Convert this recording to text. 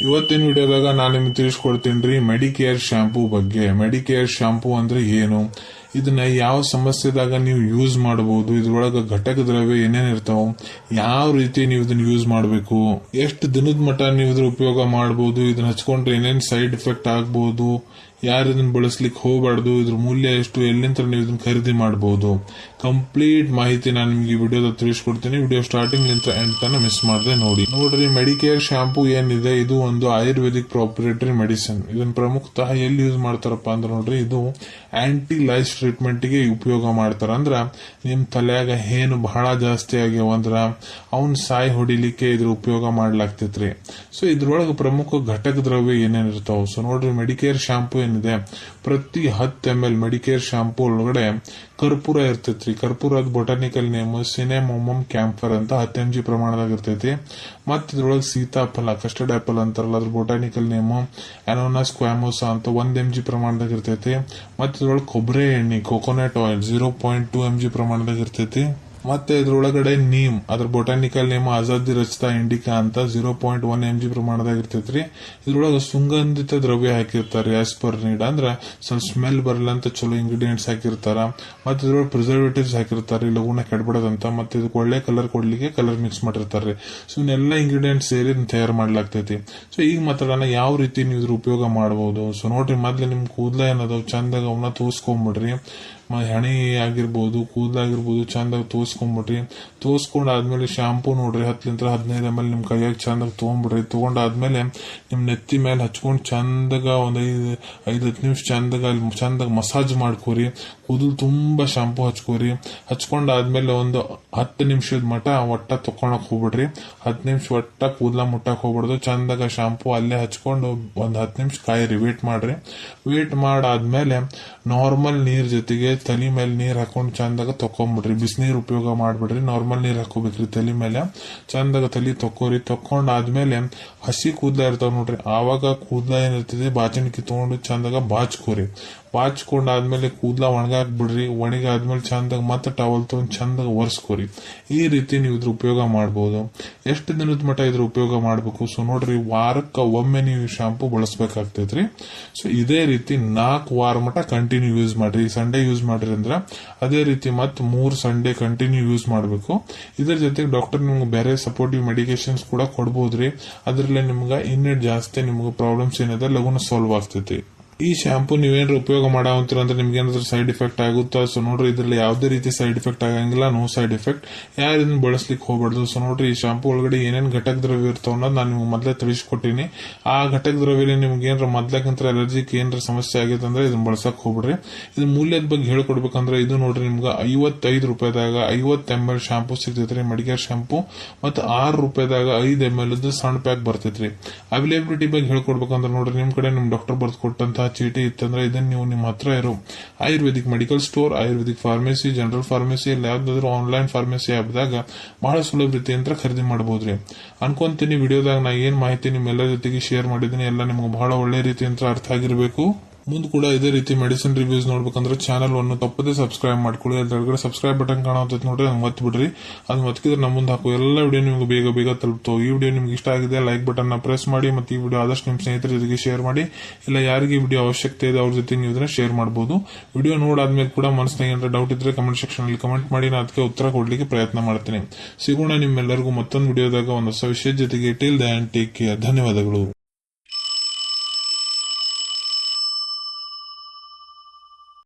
ಇವತ್ತಿನ ವಿಡಿಯೋದಾಗ ನಾನು ನಿಮ್ಗೆ ತಿಳಿಸ್ಕೊಡ್ತೀನಿ ರೀ ಮೆಡಿಕೇರ್ ಶಾಂಪೂ ಬಗ್ಗೆ. ಮೆಡಿಕೇರ್ ಶಾಂಪೂ ಅಂದ್ರೆ ಏನು? ಇದನ್ನ ಯಾವ ಸಮಸ್ಯೆದಾಗ ನೀವು ಯೂಸ್ ಮಾಡಬಹುದು ಇದ್ರೊಳಗ ಘಟಕ ದ್ರವ್ಯ ಏನೇನು ಇರ್ತಾವ, ಯಾವ ರೀತಿ ನೀವು ಇದನ್ನ ಯೂಸ್ ಮಾಡಬೇಕು, ಎಷ್ಟು ದಿನದ ಮಟ್ಟ ನೀವು ಇದ್ರ ಉಪಯೋಗ ಮಾಡಬಹುದು ಇದನ್ನ ಹಚ್ಕೊಂಡ್ರೆ ಏನೇನ್ ಸೈಡ್ ಎಫೆಕ್ಟ್ ಆಗ್ಬಹುದು ಯಾರು ಇದನ್ನ ಬಳಸ್ಲಿಕ್ಕೆ ಹೋಗಬಾರ್ದು, ಇದ್ರ ಮೂಲ್ಯ ಎಷ್ಟು ಎಲ್ಲಿಂದ ನೀವು ಇದನ್ನ ಖರೀದಿ ಮಾಡಬಹುದು ಕಂಪ್ಲೀಟ್ ಮಾಹಿತಿ ನಾನು ನಿಮ್ಗೆ ವಿಡಿಯೋದ ತಿಳಿಸ್ಕೊಡ್ತೀನಿ. ವಿಡಿಯೋ ಸ್ಟಾರ್ಟಿಂಗ್ ನಿಂತ ಎಂಡ್ ತನ ಮಿಸ್ ಮಾಡದೆ ನೋಡಿ. ನೋಡ್ರಿ ಮೆಡಿಕೇರ್ ಶಾಂಪೂ ಏನಿದೆ, ಇದು ಒಂದು ಆಯುರ್ವೇದಿಕ್ ಪ್ರಾಪರೇಟರಿ ಮೆಡಿಸಿನ್ ಇದನ್ನ ಪ್ರಮುಖತಃ ಎಲ್ಲಿ ಯೂಸ್ ಮಾಡ್ತಾರಪ್ಪ ಅಂದ್ರೆ ನೋಡ್ರಿ, ಇದು ಆಂಟಿ ಲೈಸ್ ಟ್ರೀಟ್ಮೆಂಟ್ಗೆ ಉಪಯೋಗ ಮಾಡ್ತಾರ. ಅಂದ್ರೆ ನಿಮ್ಮ ತಲೆಯಾಗ ಏನು ಬಹಳ ಜಾಸ್ತಿ ಆಗ್ಯಾವ ಅಂದ್ರ ಅವನ್ ಸಾಯಿ ಹೊಡಿಲಿಕ್ಕೆ ಇದ್ರ ಉಪಯೋಗ ಮಾಡ್ಲಾಗ್ತೈತ್ರಿ. ಸೊ ಇದ್ರೊಳಗೆ ಪ್ರಮುಖ ಘಟಕ ದ್ರವ್ಯ ಏನೇನು ಸೊ ನೋಡ್ರಿ ಮೆಡಿಕೇರ್ ಶಾಂಪೂ ಏನಿದೆ? ಪ್ರತಿ ಹತ್ತು ಎಂ ಎಲ್ ಮೆಡಿಕೇರ್ ಶಾಂಪು ಒಳಗಡೆ ಕರ್ಪೂರ ಇರ್ತೈತ್ರಿ. ಕರ್ಪೂರದ ಬೊಟಾನಿಕಲ್ ನೇಮ್ ಸಿನೆಮೊಮಮ್ ಕ್ಯಾಂಪರ್ ಅಂತ ಹತ್ತು ಎಂ ಜಿ ಪ್ರಮಾಣದಾಗ ಇರ್ತೈತಿ. ಮತ್ತ ಇದ್ರೊಳಗೆ ಸೀತಾಫಲ ಕಸ್ಟರ್ಡ್ ಆಪಲ್ ಅಂತಾರಲ್ಲ, ಅದ್ರ ಬೊಟಾನಿಕಲ್ ನೇಮ್ ಅನೋನಾ ಕ್ವಾಮೋಸಾ ಅಂತ ಒಂದ್ ಎಂ ಜಿ ಪ್ರಮಾಣದಾಗ ಇರ್ತೈತಿ. ಮತ್ತ ಇದ್ರೊಳಗೆ ಕೊಬ್ಬರಿ coconut oil zero point two M G ಪ್ರಮಾಣದಾಗ ಇರ್ತೈತಿ ಮತ್ತೆ ಇದ್ರೊಳಗಡೆ ನೀಮ್, ಅದ್ರ ಬೊಟಾನಿಕಲ್ ನೇಮ್, ಆಜಾದಿ ರಚಿತ ಇಂಡಿಕಾ ಅಂತ zero point one M G ಪ್ರಮಾಣದಾಗ ಇರ್ತೈತ್ರಿ. ಇದ್ರೊಳಗ ಸುಗಂಧಿತ ದ್ರವ್ಯ ಹಾಕಿರ್ತಾರೆ ಆಸ್ ಪರ್ ನೀಡ್ ಅಂದ್ರ ಸ್ವಲ್ಪ ಸ್ಮೆಲ್ ಬರಲ್ಲ ಅಂತ ಚಲೋ ಇಂಗ್ರೀಡಿಯೆಂಟ್ಸ್ ಹಾಕಿರ್ತಾರ. ಮತ್ತೆ ಇದ್ರೊಳಗೆ ಪ್ರಿಸರ್ವೇಟಿವ್ಸ್ ಹಾಕಿರ್ತಾರೆ ಲಗುನ ಕೆಡ್ಬಿಡೋದಂತ ಮತ್ತೆ ಇದಕ್ಕೆ ಒಳ್ಳೆ ಕಲರ್ ಕೊಡ್ಲಿಕ್ಕೆ ಕಲರ್ ಮಿಕ್ಸ್ ಮಾಡಿರ್ತಾರೆ. ಸೊ ಇವನ್ನೆಲ್ಲ ಇಂಗ್ರೀಡಿಯೆಂಟ್ಸ್ ಸೇರಿ ತಯಾರು ಮಾಡ್ಲಾಗ್ತೈತಿ. ಸೊ ಈಗ ಮಾತಾಡೋಣ ಯಾವ ರೀತಿ ನೀವು ಇದ್ರ ಉಪಯೋಗ ಮಾಡಬಹುದು ಸೊ ನೋಡ್ರಿ, ಮೊದ್ಲು ನಿಮ್ ಕೂದಲ ಏನದ ಚಂದಾಗ ಅವನ್ನ ತೋರಿಸ್ಕೊಂಬಿಡ್ರಿ ಹಣೆ ಆಗಿರ್ಬೋದು, ಕೂದಲಾಗಿರ್ಬೋದು, ಚಂದಾಗ ತೋರ್ಸ್ಕೊಂಡು ಆದ್ಮೇಲೆ ಶಾಂಪೂ ನೋಡ್ರಿ ಹತ್ತಲಿಂತ್ರ ಹದಿನೈದು ಎಂ ಎಲ್ ನಿಮ್ ಕೈಯಾಗ ಚಂದಾಗ ತೊಗೊಂಬಿಡ್ರಿ ತೊಗೊಂಡಾದ್ಮೇಲೆ ನಿಮ್ ನೆತ್ತಿ ಮೇಲೆ ಹಚ್ಕೊಂಡು ಚಂದಾಗ ಒಂದ್ ಐದು ಐದು ಹತ್ತು ನಿಮಿಷ ಚಂದಾಗ ಅಲ್ಲಿ ಚಂದಾಗ ಮಸಾಜ್ ಮಾಡ್ಕೋರಿ. ಕೂದಲು ತುಂಬಾ ಶಾಂಪೂ ಹಚ್ಕೋರಿ. ಹಚ್ಕೊಂಡಾದ್ಮೇಲೆ ಒಂದು ಹತ್ತು ನಿಮಿಷದ ಮಟ ಒಟ್ಟ ತೊಕೊಳಕ್ ಹೋಗ್ಬಿಡ್ರಿ. ಹತ್ತು ನಿಮಿಷ ಒಟ್ಟ ಕೂದಲ ಮುಟ್ಟಕ್ ಹೋಗ್ಬಿಡ್ದು ಚಂದಾಗ ಶಾಂಪೂ ಅಲ್ಲೇ ಹಚ್ಕೊಂಡು ಒಂದು ಹತ್ತು ನಿಮಿಷ ಕಾಯಿರಿ. ವೇಟ್ ಮಾಡ್ರಿ. ವೇಟ್ ಮಾಡಾದ್ಮೇಲೆ ನಾರ್ಮಲ್ ನೀರ್ ಜೊತೆಗೆ ತಲೆ ಮೇಲೆ ನೀರು ಹಾಕೊಂಡು ಚಂದಾಗ ತಕೊಂಡ್ಬಿಡ್ರಿ ಬಿಸಿನೀರ್ ಉಪಯೋಗ ಮಾಡ್ಬಿಡ್ರಿ. ನಾರ್ಮಲ್ ನೀರು ಹಾಕೋಬೇಕ್ರಿ ತಲೆ ಮೇಲೆ. ಚಂದಾಗ ತಲೆ ತಕ್ಕೋರಿ. ತಕೊಂಡ್ ಆದ್ಮೇಲೆ ಹಸಿ ಕೂದಲ ಇರ್ತಾವ ನೋಡ್ರಿ. ಆವಾಗ ಕೂದಲ ಏನಿರ್ತದೆ ಬಾಚಣಿಕೆ ತಗೊಂಡು ಚಂದಾಗ ಬಾಚ್ಕೋರಿ. ಬಾಚ್ಕೊಂಡಾದ್ಮೇಲೆ ಕೂದಲ ಒಣಗಾಕ್ ಬಿಡ್ರಿ ಒಣಗಾದ್ಮೇಲೆ ಚಂದಾಗ ಮತ್ತೆ ಟವಲ್ ತಗೊಂಡು ಚಂದಾಗ ಒರೆಸ್ಕೋರಿ. ಈ ರೀತಿ ನೀವು ಇದ್ರ ಉಪಯೋಗ ಮಾಡಬಹುದು ಎಷ್ಟು ದಿನದ ಮಟ್ಟ ಇದ್ರ ಉಪಯೋಗ ಮಾಡಬೇಕು? ಸೊ ನೋಡ್ರಿ, ವಾರಕ್ಕ ಒಮ್ಮೆ ನೀವು ಶಾಂಪೂ ಬಳಸಬೇಕಾಗ್ತೈತ್ರಿ. ಸೊ ಇದೇ ರೀತಿ ನಾಲ್ಕು ವಾರ ಮಟ್ಟ ಕಂಟಿನ್ಯೂ ಯೂಸ್ ಮಾಡ್ರಿ. ಸಂಡೇ ಯೂಸ್ ಮಾಡ್ರಿ ಅಂದ್ರೆ ಅದೇ ರೀತಿ ಮತ್ತೆ ಮೂರು ಸಂಡೇ ಕಂಟಿನ್ಯೂ ಯೂಸ್ ಮಾಡಬೇಕು. ಇದ್ರ ಜೊತೆಗೆ ಡಾಕ್ಟರ್ ನಿಮ್ಗೆ ಬೇರೆ ಸಪೋರ್ಟಿವ್ ಮೆಡಿಕೇಶನ್ಸ್ ಕೂಡ ಕೊಡ್ಬೋದ್ರಿ. ಅದ್ರಲ್ಲೇ ನಿಮ್ಗೆ ಇನ್ನೆಟ್ ಜಾಸ್ತಿ ನಿಮ್ಗೆ ಪ್ರಾಬ್ಲಮ್ಸ್ ಏನಿದೆ, ಲಘುನ ಸಾಲ್ವ್ ಆಗ್ತೈತಿ. ಈ ಶಾಂಪೂ ನೀವೇನಾದ್ರು ಉಪಯೋಗ ಮಾಡಾವಂತೀರ ಅಂದ್ರೆ ನಿಮ್ಗೆ ಏನಾದ್ರು ಸೈಡ್ ಎಫೆಕ್ಟ್ ಆಗುತ್ತಾ? ಸೊ ನೋಡ್ರಿ, ಇದ್ರಲ್ಲಿ ಯಾವುದೇ ರೀತಿ ಸೈಡ್ ಎಫೆಕ್ಟ್ ಆಗಂಗಿಲ್ಲ ನೋ ಸೈಡ್ ಎಫೆಕ್ಟ್ ಯಾರು ಇದನ್ನ ಬಳಸ್ಲಿಕ್ಕೆ ಹೋಗಬಾರ್ದು? ಸೊ ನೋಡ್ರಿ, ಈ ಶಾಂಪು ಒಳಗಡೆ ಏನೇನು ಘಟಕ ದ್ರವ್ಯ ಇರ್ತಾವ ಅನ್ನೋದು ನಾನು ನಿಮ್ಗೆ ಮೊದಲೇ ತಿಳಿಸ್ಕೊಟ್ಟಿನಿ. ಆ ಘಟಕ ದ್ರವ್ಯ ನಿಮ್ಗೆ ಏನಾರ ಮೊದ್ಲಕ್ಕಂತ ಅಲರ್ಜಿಕ್ ಏನಾರ ಸಮಸ್ಯೆ ಆಗೈತೆ ಅಂದ್ರೆ ಇದನ್ನ ಬಳಸಕ್ ಹೋಗ್ಬಿಡ್ರಿ. ಇದು ಮೂಲ್ಯದ ಬಗ್ಗೆ ಹೇಳ್ಕೊಡ್ಬೇಕಂದ್ರೆ ಇದು ನೋಡ್ರಿ, ನಿಮ್ಗೆ ಐವತ್ತೈದು ರೂಪಾಯಿದಾಗ ಐವತ್ತು ಎಂ ಎಲ್ ಶಾಂಪು ಸಿಗ್ತೈತ್ರಿ ಮಡಿಗೇರ್ ಶಾಂಪು ಮತ್ತು ಆರು ರೂಪಾಯಿದಾಗ ಐದು ಎಂ ಎಲ್ ಸಣ್ಣ ಪ್ಯಾಕ್ ಬರ್ತೈತ್ರಿ. ಅವೈಲೇಬಿಲಿಟಿ ಬಗ್ಗೆ ಹೇಳ್ಕೊಡ್ಬೇಕಂದ್ರೆ ನೋಡ್ರಿ, ನಿಮ್ ಕಡೆ ನಿಮ್ ಡಾಕ್ಟರ್ ಬರ್ದು ಕೊಟ್ಟಂತಹ ಚೀಟಿ ಇತ್ತಂದ್ರೆ ಇದನ್ನ ನೀವು ನಿಮ್ಮ ಹತ್ರ ಇರೋ. Ayurvedic medical store, Ayurvedic pharmacy, general pharmacy ಇಲ್ಲ ಯಾವ್ದಾದ್ರು ಆನ್ಲೈನ್ ಫಾರ್ಮಸಿ ಆಪ್ದಾಗ ಬಹಳ ಸುಲಭ ರೀತಿ ಅಂತ ಖರೀದಿ ಮಾಡಬಹುದ್ರಿ. ಅನ್ಕೊಂತೀನಿ ವಿಡಿಯೋದಾಗ ನಾ ಏನ್ ಮಾಹಿತಿ ನಿಮ್ಮೆಲ್ಲರ ಜೊತೆಗೆ ಶೇರ್ ಮಾಡಿದ್ದೀನಿ, ಎಲ್ಲ ನಿಮ್ಗೆ ಬಹಳ ಒಳ್ಳೆ ರೀತಿ ಅಂತ ಅರ್ಥ ಆಗಿರ್ಬೇಕು. ಮುಂದೆ ಕೂಡ ಇದೇ ರೀತಿ ಮೆಡಿಸಿನ್ ರಿವ್ಯೂಸ್ ನೋಡ್ಬೇಕಂದ್ರೆ ಚಾನಲ್ ಅನ್ನು ತಪ್ಪದೇ ಸಬ್ಸ್ಕ್ರೈಬ್ ಮಾಡ್ಕೊಳ್ಳಿ. ಅದ್ರೊಳಗಡೆ ಸಬ್ಸ್ಕ್ರೈಬ್ ಬಟನ್ ಕಾಣುತ್ತೆ ನೋಡ್ರಿ ಅದನ್ನ ಮತ್ತೆ ಬಿಡ್ರಿ ಅದನ್ನ ಒತ್ತಿದ್ರೆ ನಮ್ಮ ಮುಂದೆ ಹಾಕೋ ಎಲ್ಲ ವಿಡಿಯೋ ನಿಮ್ಗೆ ಬೇಗ ಬೇಗ ತಲುಪ್ತಾವೆ ಈ ವಿಡಿಯೋ ನಿಮ್ಗೆ ಇಷ್ಟ ಆಗಿದೆ ಲೈಕ್ ಬಟನ್ನ ಪ್ರೆಸ್ ಮಾಡಿ ಮತ್ತು ಈ ವಿಡಿಯೋ ಆದಷ್ಟು ನಿಮ್ಮ ಸ್ನೇಹಿತರ ಜೊತೆಗೆ ಶೇರ್ ಮಾಡಿ. ಇಲ್ಲ ಯಾರಿಗೆ ವಿಡಿಯೋ ಅವಶ್ಯಕತೆ ಇದೆ ಅವ್ರ ಜೊತೆ ನೀವು ಇದನ್ನ ಶೇರ್ ಮಾಡಬಹುದು ವಿಡಿಯೋ ನೋಡಾದ್ಮೇಲೆ ಕೂಡ ಮನಸ್ಸಿನಾಗ ಏನಾರ ಡೌಟ್ ಇದ್ರೆ ಕಮೆಂಟ್ ಸೆಕ್ಷನ್ ಅಲ್ಲಿ ಕಮೆಂಟ್ ಮಾಡಿ, ನಾನು ಅದಕ್ಕೆ ಉತ್ತರ ಕೊಡ್ಲಿಕ್ಕೆ ಪ್ರಯತ್ನ ಮಾಡ್ತೀನಿ. ಸಿಗೋಣ ನಿಮ್ಮೆಲ್ಲರಿಗೂ ಮತ್ತೊಂದು ವಿಡಿಯೋದಾಗ ಒಂದು ಹೊಸ ವಿಷಯದ ಜೊತೆಗೆ. ಟಿಲ್ ದ್ಯಾನ್ ಟೇಕ್ ಕೇರ್ ಧನ್ಯವಾದಗಳು.